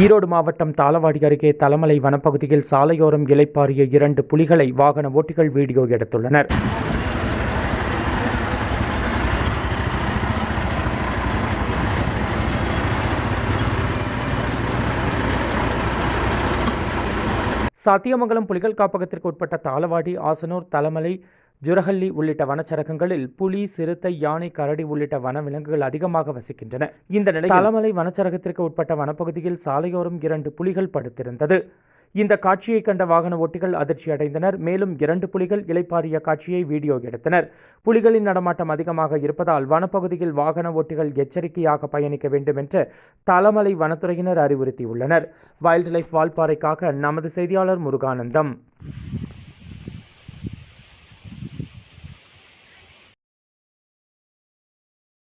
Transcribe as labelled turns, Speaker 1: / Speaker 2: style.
Speaker 1: ஈரோடு மாவட்டம் தாளவாடி அருகே தலமலை வனப்பகுதியில் சாலையோரம் இலைப்பாரிய இரண்டு புலிகளை வாகன ஓட்டிகள் வீடியோ எடுத்துள்ளனர். சத்தியமங்கலம் புலிகள் காப்பகத்திற்கு உட்பட்ட தாளவாடி ஆசனூர் தலமலை ஜுரஹல்லி உள்ளிட்ட வனச்சரகங்களில் புலி சிறுத்தை யானை கரடி உள்ளிட்ட வனவிலங்குகள் அதிகமாக வசிக்கின்றன. இந்த நிலையில் தலமலை வனச்சரகத்திற்கு உட்பட்ட வனப்பகுதியில் சாலையோரம் இரண்டு புலிகள் படுத்திருந்தது. இந்த காட்சியை கண்ட வாகன ஓட்டிகள் அதிர்ச்சி அடைந்தனர். மேலும் இரண்டு புலிகள் இலைப்பாரிய காட்சியை வீடியோ எடுத்தனர். புலிகளின் நடமாட்டம் அதிகமாக இருப்பதால் வனப்பகுதியில் வாகன ஓட்டிகள் எச்சரிக்கையாக பயணிக்க வேண்டும் என்று தலமலை வனத்துறையினர் அறிவுறுத்தியுள்ளனர். வைல்ட் லைஃப் வால்பாறைக்காக நமது செய்தியாளர் முருகானந்தம்.